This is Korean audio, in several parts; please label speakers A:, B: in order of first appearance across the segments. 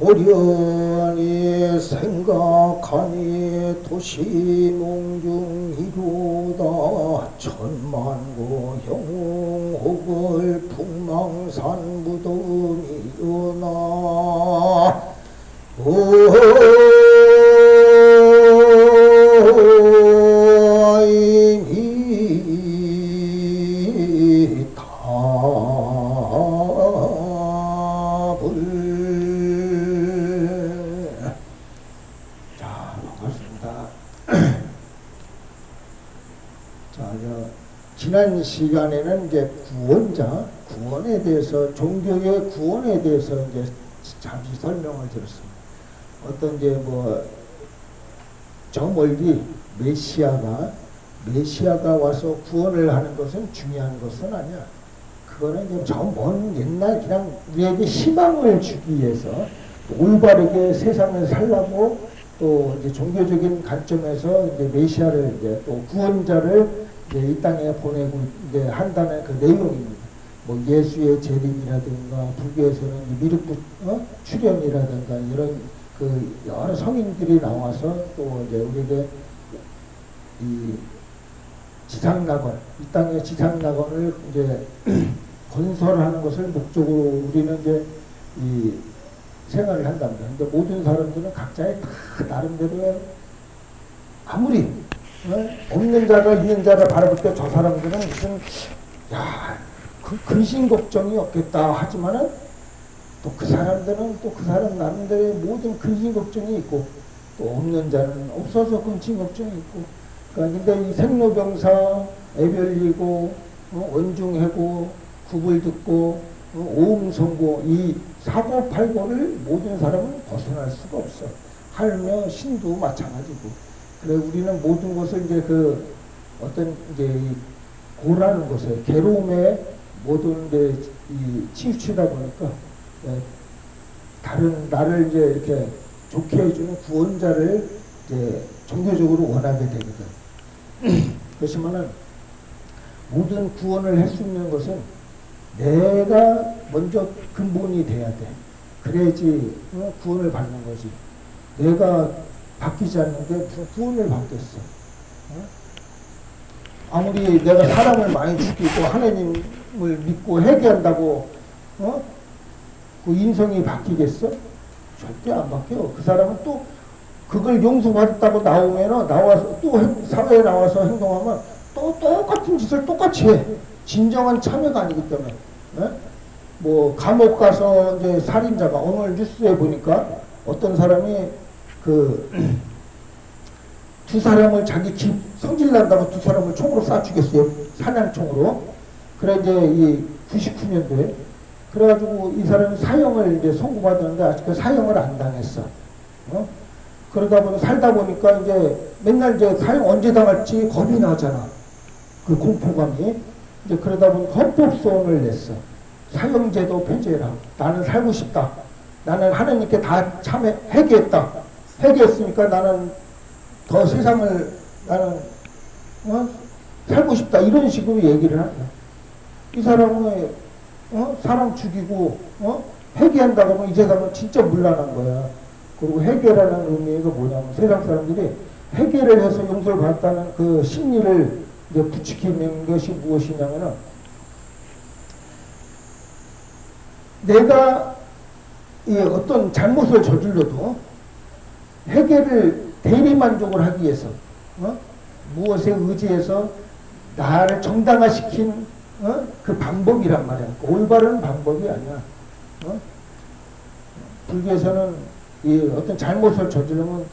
A: 호련히 생각하니 도시몽중이로다. 천만고 형옥을 풍망산 무덤이로나 지난 시간에는 이제 구원자, 구원에 대해서, 종교의 구원에 대해서 이제 잠시 설명을 드렸습니다. 어떤 이제 뭐, 저 멀리 메시아가, 메시아가 와서 구원을 하는 것은 중요한 것은 아니야. 그거는 이제 저먼 옛날 그냥 우리에게 희망을 주기 위해서 올바르게 세상을 살라고 또 이제 종교적인 관점에서 이제 메시아를 이제 또 구원자를 이제 이 땅에 보내고 이제 한다는 그 내용입니다. 뭐 예수의 재림이라든가 불교에서는 미륵부 어? 출현이라든가 이런 그 여러 성인들이 나와서 또 이제 우리에게 이 지상낙원 이 땅의 지상낙원을 이제 건설하는 것을 목적으로 우리는 이제 이 생활을 한답니다. 근데 모든 사람들은 각자의 다 나름대로의 아무리 어? 없는 자가 있는 자를 바라볼 때 저 사람들은 무슨 야, 그 근심 걱정이 없겠다 하지만은 또 그 사람들은 또 그 사람 나름대로의 모든 근심 걱정이 있고 또 없는 자는 없어서 근심 걱정이 있고 그러니까 근데 이 생로병사 애별리고 어, 원중해고 구불 듣고 어, 오음성고 이 사고팔고를 모든 사람은 벗어날 수가 없어. 할며 신도 마찬가지고. 그래 우리는 모든 것을 이제 그 어떤 이제 이 고라는 것에 괴로움에 모든 이제 이 치우치다 보니까 예, 다른 나를 이제 이렇게 좋게 해주는 구원자를 이제 종교적으로 원하게 되거든. 그렇지만은 모든 구원을 할 수 있는 것은 내가 먼저 근본이 돼야 돼. 그래야지 어, 구원을 받는 거지. 내가 바뀌지 않는데 구원을 받겠어. 어? 아무리 내가 사람을 많이 죽이고 하나님을 믿고 회개한다고 어? 그 인성이 바뀌겠어? 절대 안 바뀌어. 그 사람은 또 그걸 용서받았다고 나오면 나와서 또 행- 사회에 나와서 행동하면 또 똑같은 짓을 똑같이 해. 진정한 참여가 아니기 때문에. 예? 뭐 감옥 가서 이제 살인자가 오늘 뉴스에 보니까 어떤 사람이 그 두 사람을 자기 집 성질 난다고 두 사람을 총으로 쏴 죽였어요. 사냥총으로. 그래 이제 이 99년도에 그래가지고 이 사람이 사형을 이제 선고받았는데 아직 그 사형을 안 당했어. 어? 그러다 보니 살다 보니까 이제 맨날 이제 사형 언제 당할지 겁이 나잖아. 그 공포감이. 이제 그러다 보니 헌법소원을 냈어. 사형제도 폐지해라. 나는 살고 싶다. 나는 하나님께 다 참회, 회개했다. 회개했으니까 나는 더 세상을 나는 어? 살고 싶다. 이런 식으로 얘기를 한다. 이 사람은 어? 사람 죽이고 어? 회개한다고 하면 이 세상은 진짜 물란한 거야. 그리고 회개라는 의미가 뭐냐면 세상 사람들이 회개를 해서 용서를 받았다는 그 심리를 이제 부추기는 것이 무엇이냐면은 내가 이 어떤 잘못을 저질러도 회개를 대리만족을 하기 위해서 어? 무엇에 의지해서 나를 정당화시킨 어? 그 방법이란 말이야. 그 올바른 방법이 아니야. 어? 불교에서는 이 어떤 잘못을 저지르면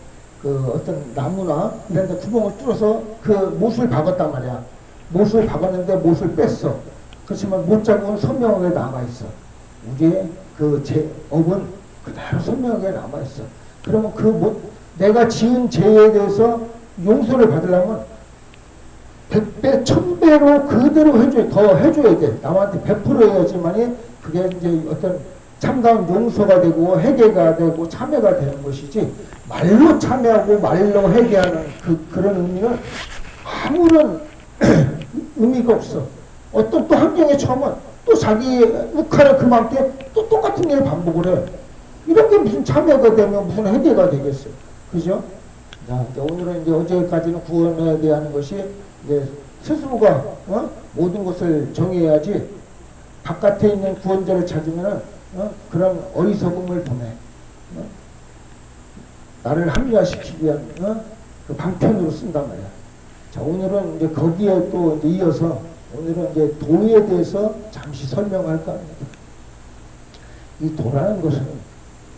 A: 그 어떤 나무나 이런 데 구멍을 뚫어서 그 못을 박았단 말이야. 못을 박았는데 못을 뺐어. 그렇지만 못 자국은 선명하게 남아있어. 우리의 그 제, 업은 그대로 선명하게 남아있어. 그러면 그 못, 내가 지은 죄에 대해서 용서를 받으려면 백배, 천배로 그대로 해줘야, 더 해줘야 돼. 남한테 베풀어야지만이 그게 이제 어떤 참다운 용서가 되고 회개가 되고 참여가 되는 것이지 말로 참여하고 말로 회개하는 그, 그런 의미는 아무런 의미가 없어. 어떤 또 환경에 처하면 또 자기 욱하는 그만큼 또 똑같은 일을 반복을 해. 이런 게 무슨 참여가 되면 무슨 해결가 되겠어요. 그죠? 자, 이제 오늘은 이제 어제까지는 구원에 대한 것이 이제 스스로가 어? 모든 것을 정해야지 바깥에 있는 구원자를 찾으면 어? 그런 어리석음을 보내. 어? 나를 합리화시키기 위한 어? 그 방편으로 쓴단 말이야. 자, 오늘은 이제 거기에 또 이제 이어서 오늘은 이제 도에 대해서 잠시 설명할까 합니다. 이 도라는 것은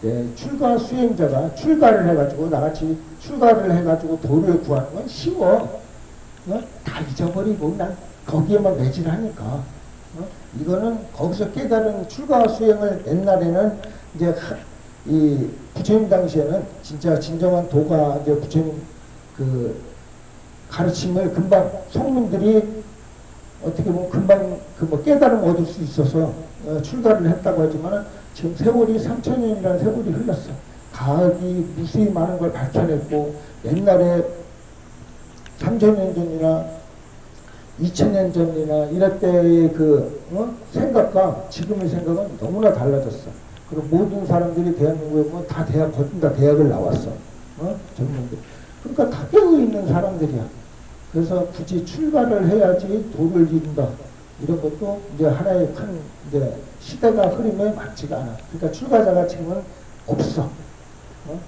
A: 이제 출가 수행자가 출가를 해가지고 나같이 출가를 해가지고 도를 구하는 건 쉬워. 어? 다 잊어버리고 난 거기에만 매질하니까. 어? 이거는 거기서 깨달은 출가 수행을 옛날에는 이제 하- 이 부처님 당시에는 진짜 진정한 도가 이제 부처님 그 가르침을 금방 성민들이 어떻게 보면 금방 그 뭐 깨달음 얻을 수 있어서 어, 출가를 했다고 하지만 지 금 세월이 3천 년이라는 세월이 흘렀어. 과학이 무수히 많은 걸 밝혀냈고 옛날에 3천 년 전이나 2천 년 전이나 이럴 때의 그 어? 생각과 지금의 생각은 너무나 달라졌어. 그리고 모든 사람들이 대한민국에 보면 다 대학 거진 다 대학을 나왔어. 어? 젊은들. 그러니까 다 깨어 있는 사람들이야. 그래서 굳이 출가를 해야지 도를 이룬다. 이런 것도 이제 하나의 큰 이제 시대가 흐름에 맞지가 않아. 그러니까 출가자가 지금은 없어. 어?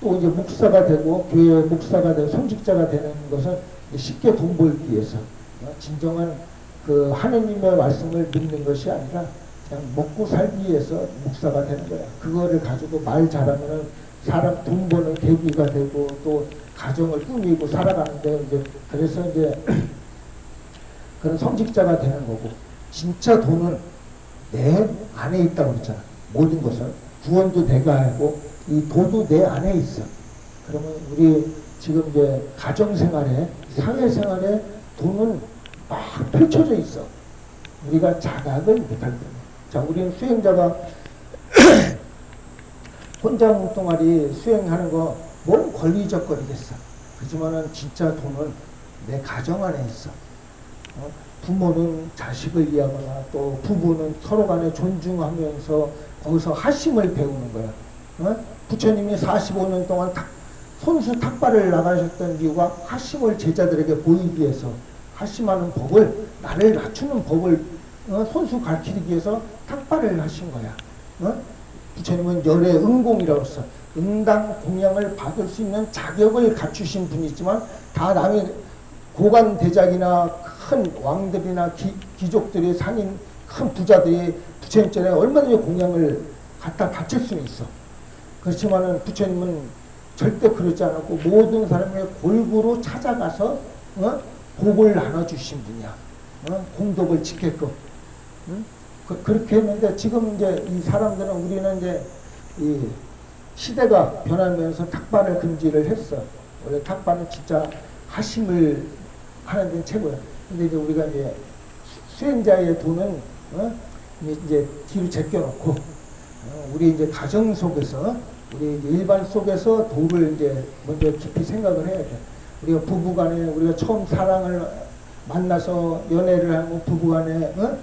A: 또 이제 목사가 되고 교회 목사가 되고 성직자가 되는 것은 쉽게 돈 벌기 위해서 어? 진정한 그 하느님의 말씀을 믿는 것이 아니라 그냥 먹고 살기 위해서 목사가 되는 거야. 그거를 가지고 말 잘하면은 사람 돈 버는 계기가 되고 또 가정을 꾸미고 살아가는데 이제 그래서 이제 그런 성직자가 되는 거고 진짜 돈은 내 안에 있다고 그랬잖아. 모든 것을 구원도 내가 하고 이 도도 내 안에 있어. 그러면 우리 지금 이제 가정 생활에 사회 생활에 돈은 막 펼쳐져 있어. 우리가 자각을 못할 때문에. 자, 우리는 수행자가 혼자 뭉뚱아리 수행하는 거 뭔 권리적 거리겠어. 그지만은 진짜 돈은 내 가정 안에 있어. 어? 부모는 자식을 이해하거나 또 부부는 서로 간에 존중하면서 거기서 하심을 배우는 거야. 어? 부처님이 45년 동안 탁, 손수 탁발을 나가셨던 이유가 하심을 제자들에게 보이기 위해서 하심하는 법을 나를 낮추는 법을 어? 손수 가르치기 위해서 탁발을 하신 거야. 어? 부처님은 열의 응공이라고 했어. 응당 공양을 받을 수 있는 자격을 갖추신 분이지만 다 남의 고관 대작이나 큰 왕들이나 기, 귀족들이 상인 큰 부자들이 부처님 전에 얼마든지 공양을 갖다 바칠 수는 있어. 그렇지만은 부처님은 절대 그러지 않았고 모든 사람의 골고루 찾아가서 어? 복을 나눠주신 분이야. 어? 공덕을 지켰고. 응? 그, 그렇게 했는데 지금 이제 이 사람들은 우리는 이제 이 시대가 변하면서 탁발을 금지를 했어. 원래 탁발은 진짜 하심을 하는 데 최고야. 근데 이제 우리가 이제 수- 수행자의 돈은 어? 이제 뒤로 제껴놓고 어, 우리 이제 가정 속에서 우리 이제 일반 속에서 도를 이제 먼저 깊이 생각을 해야 돼. 우리가 부부간에 우리가 처음 사랑을 만나서 연애를 하고 부부간에 어?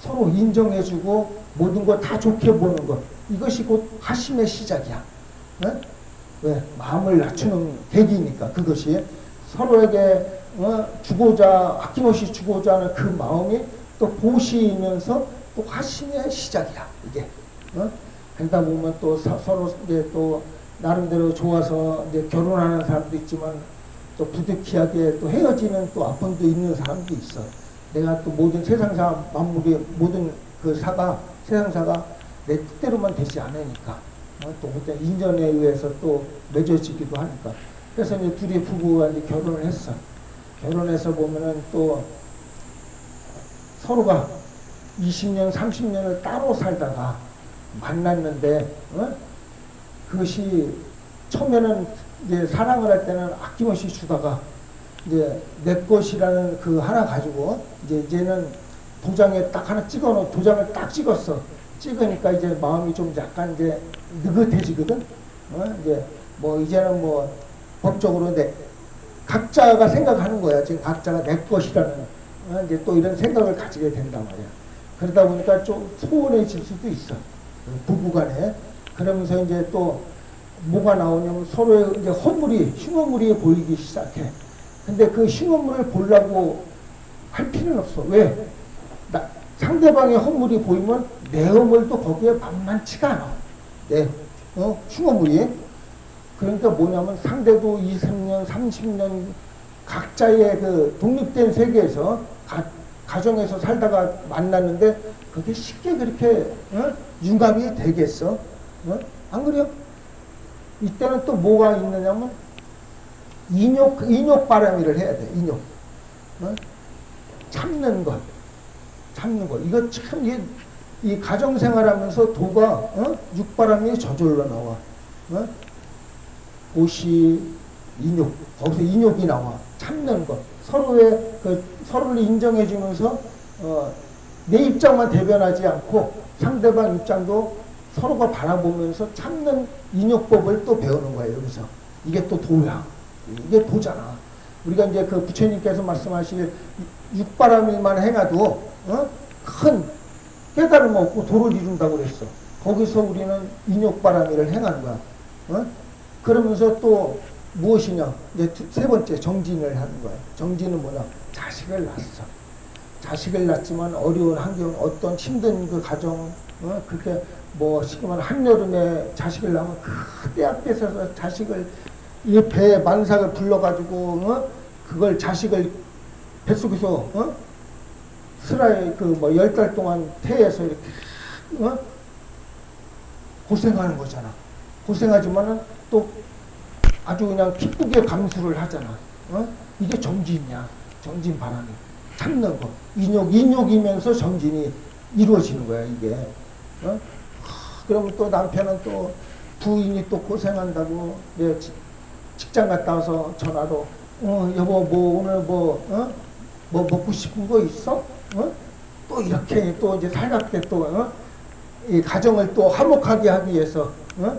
A: 서로 인정해주고 모든 거다 좋게 보는 것 이것이 곧 하심의 시작이야. 어? 왜 마음을 낮추는 계기니까 그것이 서로에게 어? 주고자 아낌없이 주고자 하는 그 마음이 또 보시면서 또 하심의 시작이야 이게. 어? 그러다 보면 또 서, 서로 이제 또 나름대로 좋아서 이제 결혼하는 사람도 있지만 또 부득이하게 또 헤어지는 또 아픔도 있는 사람도 있어. 내가 또 모든 세상사 만물이 모든 그 사가 세상사가 내 뜻대로만 되지 않으니까 어, 또 어떤 인연에 의해서 또 맺어지기도 하니까 그래서 이제 둘이 부부가 이제 결혼을 했어. 결혼해서 보면은 또 서로가 20년, 30년을 따로 살다가 만났는데 어? 그것이 처음에는 이제 사랑을 할 때는 아낌없이 주다가 이제 내 것이라는 그 하나 가지고 이제 이제는 도장에 딱 하나 찍어 놓 도장을 딱 찍었어. 찍으니까 이제 마음이 좀 약간 이제 느긋해지거든. 어? 이제 뭐 이제는 뭐 법적으로 내 각자가 생각하는 거야. 지금 각자가 내 것이라는 어? 이제 또 이런 생각을 가지게 된단 말이야. 그러다 보니까 좀 소원해질 수도 있어. 부부간에 그러면서 이제 또 뭐가 나오냐면 서로의 이제 허물이 흉어물이 보이기 시작해. 근데 그 흉어물을 보려고 할 필요는 없어. 왜? 나, 상대방의 허물이 보이면 내 허물도 거기에 만만치가 않아. 내 어, 흉어물이. 그러니까 뭐냐면 상대도 20년, 30년 각자의 그 독립된 세계에서 가, 가정에서 살다가 만났는데 그게 쉽게 그렇게 어? 융합이 되겠어? 어? 안 그래요? 이때는 또 뭐가 있느냐면 인욕 인욕 바람이를 해야 돼. 인욕. 어? 참는 것. 참는 것. 이거 참, 이, 이 가정 생활하면서 도가, 어? 육바람이 저절로 나와. 어? 도시, 인욕. 거기서 인욕이 나와. 참는 것. 서로의, 그, 서로를 인정해 주면서, 어, 내 입장만 대변하지 않고 상대방 입장도 서로가 바라보면서 참는 인욕법을 또 배우는 거예요, 여기서. 이게 또 도야. 이게 도잖아. 우리가 이제 그 부처님께서 말씀하실 육바람일만 행하도 어? 큰 깨달음 얻고 도를 이룬다고 그랬어. 거기서 우리는 인욕바람일을 행하는 거야. 어? 그러면서 또 무엇이냐? 이제 두- 세 번째 정진을 하는 거야. 정진은 뭐냐? 자식을 낳았어. 자식을 낳지만 어려운 환경, 어떤 힘든 그 가정, 어? 그렇게 뭐 쉽게 말하면 한여름에 자식을 낳으면 그때 앞에서 자식을 이 배에 만삭을 불러가지고 어? 그걸 자식을 뱃속에서 어? 슬라에 그뭐 열 달 동안 태에서 이렇게 어? 고생하는 거잖아. 고생하지만은 또 아주 그냥 기쁘게 감수를 하잖아. 어? 이게 정진이야. 정진 바람이. 참는 거. 인욕, 인욕이면서 정진이 이루어지는 거야, 이게. 어? 하, 그러면 또 남편은 또 부인이 또 고생한다고 내 지- 직장 갔다 와서 전화로 어, 여보 뭐 오늘 뭐 어? 뭐 먹고 싶은 거 있어? 어? 또 이렇게 또 이제 살갑게 또 어? 이 가정을 또 화목하게 하기 위해서 어?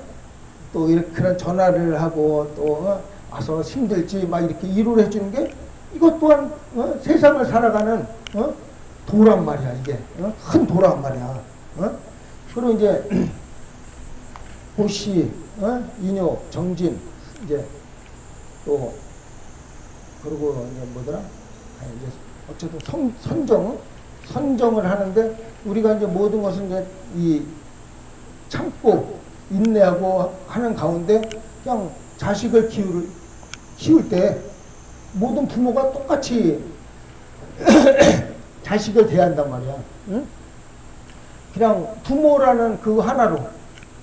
A: 또 이렇게 그런 전화를 하고 또 어? 와서 힘들지 막 이렇게 위로를 해주는 게 이것 또한 어? 세상을 살아가는 어? 도란 말이야 이게 어? 큰 도란 말이야. 어? 그리고 이제 보시, 어? 인욕, 정진 이제 또 그리고 이제 뭐더라? 아니, 이제 어쨌든 선, 선정 선정을 하는데 우리가 이제 모든 것을 이제 이 참고 인내하고 하는 가운데 그냥 자식을 키울 키울 때 모든 부모가 똑같이 자식을 대한단 말이야. 응? 그냥 부모라는 그 하나로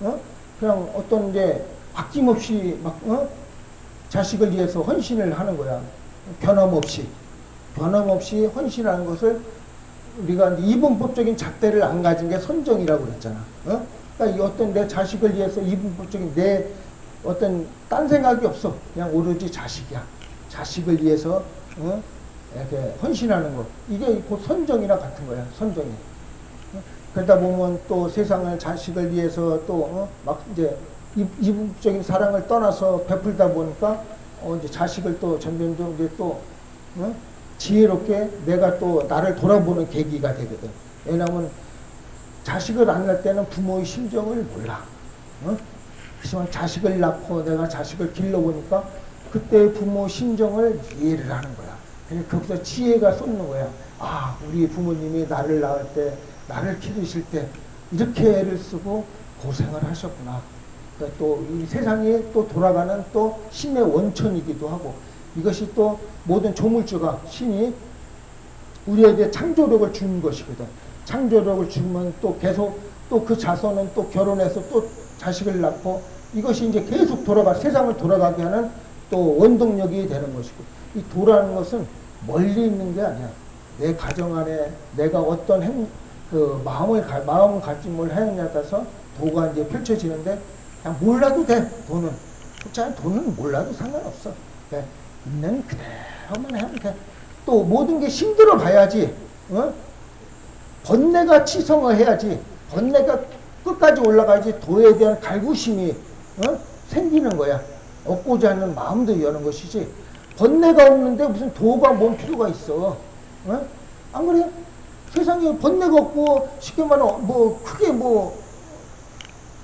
A: 어? 그냥 어떤 이제 아낌없이 막 어? 자식을 위해서 헌신을 하는 거야. 변함없이 변함없이 헌신하는 것을 우리가 이분법적인 잣대를 안 가진 게 선정이라고 그랬잖아. 어? 그러니까 이 어떤 내 자식을 위해서 이분법적인 내 어떤 딴 생각이 없어. 그냥 오로지 자식이야. 자식을 위해서 어? 이렇게 헌신하는 거. 이게 곧 선정이나 같은 거야. 선정이. 어? 그러다 보면 또 세상을 자식을 위해서 또막 이제 이- 이분적인 사랑을 떠나서 베풀다 보니까 어 이제 자식을 또 점점점 이제 또 어? 지혜롭게 내가 또 나를 돌아보는 계기가 되거든. 왜냐하면 자식을 안 낳을 때는 부모의 심정을 몰라. 어? 하지만 자식을 낳고 내가 자식을 길러보니까 그때 부모 심정을 이해를 하는 거야. 그래서 거기서 지혜가 쏟는 거야. 아, 우리 부모님이 나를 낳을 때, 나를 기르실 때 이렇게 애를 쓰고 고생을 하셨구나. 그러니까 또 이 세상이 또 돌아가는 또 신의 원천이기도 하고 이것이 또 모든 조물주가 신이 우리에게 창조력을 주는 것이거든. 창조력을 주면 또 계속 또 그 자손은 또 결혼해서 또 자식을 낳고 이것이 이제 계속 돌아가 세상을 돌아가게 하는 또 원동력이 되는 것이고 이 도라는 것은 멀리 있는 게 아니야. 내 가정 안에 내가 어떤 행, 그 마음을 가, 마음 가짐을 하느냐에 따라서 도가 이제 펼쳐지는데 그냥 몰라도 돼 돈은 그렇잖아 돈은 몰라도 상관없어. 그러니까 있는 그대로만 하면 돼. 또 모든 게 힘들어 봐야지. 어? 번뇌가 치성을 해야지. 번뇌가 끝까지 올라가야지 도에 대한 갈구심이 어? 생기는 거야. 얻고자 하는 마음도 여는 것이지. 번뇌가 없는데 무슨 도가 뭔 필요가 있어. 어? 안 그래요? 세상에 번뇌가 없고 쉽게 말하면 뭐 크게 뭐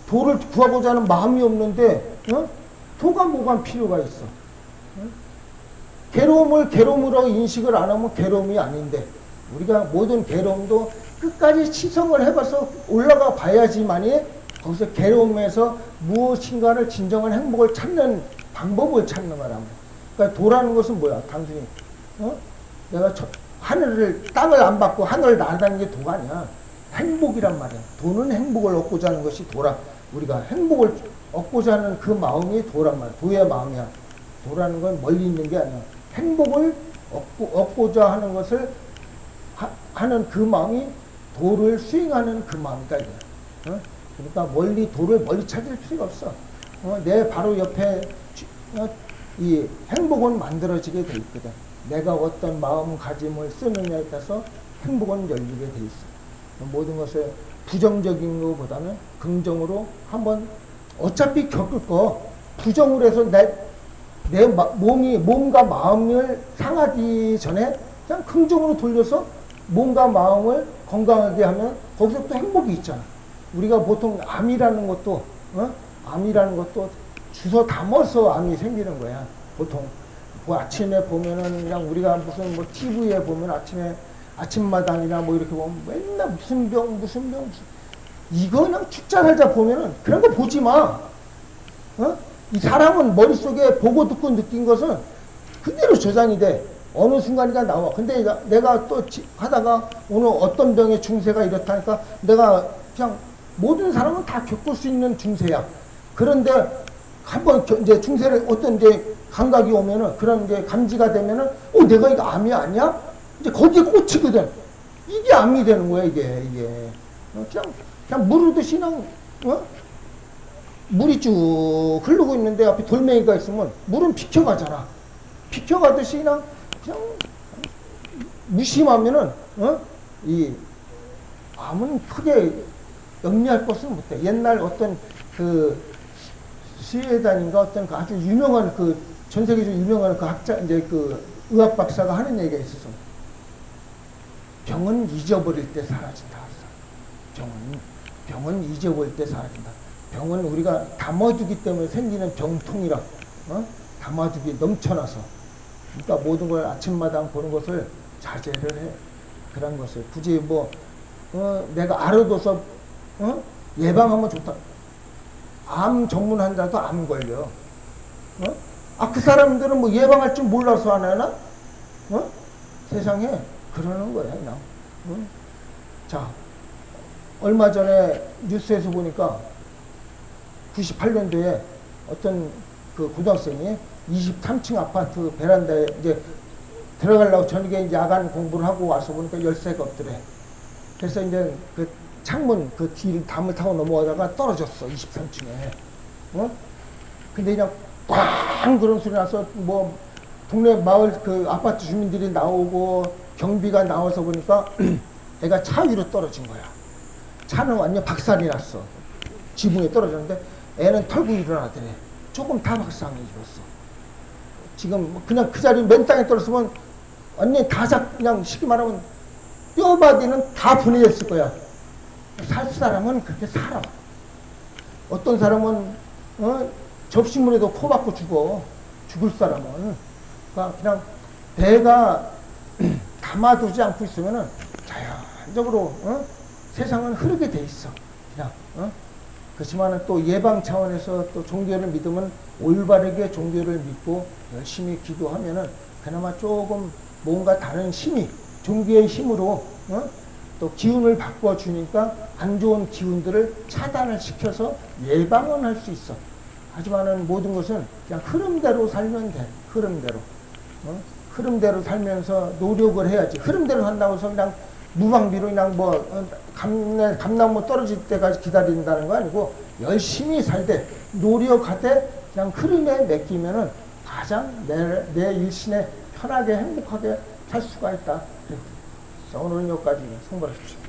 A: 도를 구하고자 하는 마음이 없는데 어? 도가 뭐가 필요가 있어? 어? 괴로움을 괴로움으로 인식을 안 하면 괴로움이 아닌데 우리가 모든 괴로움도 끝까지 치성을 해봐서 올라가 봐야지만이 거기서 괴로움에서 무엇인가를 진정한 행복을 찾는 방법을 찾는 거란 말이야. 그러니까 도라는 것은 뭐야? 단순히 어? 내가 저, 하늘을 땅을 안 받고 하늘을 날아다니는 게 도가 아니야. 행복이란 말이야. 도는 행복을 얻고자 하는 것이 도라. 우리가 행복을 얻고자 하는 그 마음이 도란 말이야. 도의 마음이야. 도라는 건 멀리 있는 게 아니야. 행복을 얻고, 얻고 자 하는 것을 하, 는그 마음이 도를 수행하는 그 마음이다. 어? 그러니까 멀리 도를 멀리 찾을 필요가 없어. 어? 내 바로 옆에 주- 어? 이 행복은 만들어지게 돼 있거든. 내가 어떤 마음가짐을 쓰느냐에 따라서 행복은 열리게 돼 있어. 모든 것을 부정적인 것보다는 긍정으로 한번 어차피 겪을 거 부정으로 해서 내, 내 마- 몸이 몸과 마음을 상하기 전에 그냥 긍정으로 돌려서 몸과 마음을 건강하게 하면 거기서 또 행복이 있잖아. 우리가 보통 암이라는 것도 어? 암이라는 것도 주워 담아서 암이 생기는 거야. 보통 뭐 아침에 보면은 그냥 우리가 무슨 뭐 TV에 보면 아침에 아침마당이나 뭐 이렇게 보면 맨날 무슨 병 무슨 병 무슨 이거 그냥 축자 살자 보면은 그런 거 보지 마. 어? 이 사람은 머릿속에 보고 듣고 느낀 것은 그대로 저장이 돼. 어느 순간이가 나와. 근데 나- 내가 또 지- 하다가 오늘 어떤 병의 중세가 이렇다니까 내가 그냥 모든 사람은 다 겪을 수 있는 중세야. 그런데 한번 겨- 이제 중세를 어떤 이제 감각이 오면은 그런 이제 감지가 되면은 어 내가 이거 암이 아니야? 이제 거기에 꽂히거든. 이게 암이 되는 거야 이게 이게. 어, 그냥 그냥 무르듯이 그냥 어? 물이 쭉 흐르고 있는데 앞에 돌멩이가 있으면 물은 비켜가잖아. 비켜가듯이 그냥, 그냥 무심하면은, 어? 이, 암은 크게 영리할 것은 못해. 옛날 어떤 그 스웨단인가 어떤 그 아주 유명한 그 전 세계적으로 유명한 그 학자, 이제 그 의학 박사가 하는 얘기가 있었어. 병은 잊어버릴 때 사라진다. 병은, 병은 잊어버릴 때 사라진다. 병은 우리가 담아두기 때문에 생기는 병통이라, 어? 담아두기 넘쳐나서. 그러니까 모든 걸 아침마당 보는 것을 자제를 해. 그런 것을. 굳이 뭐, 어, 내가 알아둬서, 어? 예방하면 좋다. 암 전문 환자도 암 걸려. 어? 아, 그 사람들은 뭐 예방할 줄 몰라서 안 하나? 어? 세상에 그러는 거야, 그냥. 어? 자, 얼마 전에 뉴스에서 보니까 98년도에 어떤 그 고등학생이 23층 아파트 베란다에 이제 들어가려고 저녁에 야간 공부를 하고 와서 보니까 열쇠가 없더래. 그래서 이제 그 창문 그 뒤를 담을 타고 넘어가다가 떨어졌어. 23층에. 어? 근데 그냥 꽝 그런 소리 나서 뭐 동네 마을 그 아파트 주민들이 나오고 경비가 나와서 보니까 애가 차 위로 떨어진 거야. 차는 완전 박살이 났어. 지붕에 떨어졌는데 애는 털고 일어나더래. 조금 다 박살이 입었어. 지금 뭐 그냥 그 자리 맨 땅에 떨어졌으면 완전히 다 잡, 그냥 쉽게 말하면 뼈바디는 다 분해졌을 거야. 살 사람은 그렇게 살아. 어떤 사람은 어? 접시물에도 코 박고 죽어. 죽을 사람은. 그러니까 그냥 배가 담아두지 않고 있으면은 자연적으로 어? 세상은 흐르게 돼 있어. 그냥 어? 그렇지만은 또 예방 차원에서 또 종교를 믿으면 올바르게 종교를 믿고 열심히 기도하면은 그나마 조금 뭔가 다른 힘이 종교의 힘으로 어? 또 기운을 바꿔 주니까 안 좋은 기운들을 차단을 시켜서 예방은 할 수 있어. 하지만은 모든 것은 그냥 흐름대로 살면 돼. 흐름대로. 어? 흐름대로 살면서 노력을 해야지. 흐름대로 산다고 해서 그냥 무방비로 그냥 뭐 어, 감나, 감나무 떨어질 때까지 기다린다는 거 아니고 열심히 살되 노력하되 그냥 흐름에 맡기면은 가장 내, 내 일신에 편하게 행복하게 살 수가 있다. 그래서 오늘은 여기까지 성불하십시오.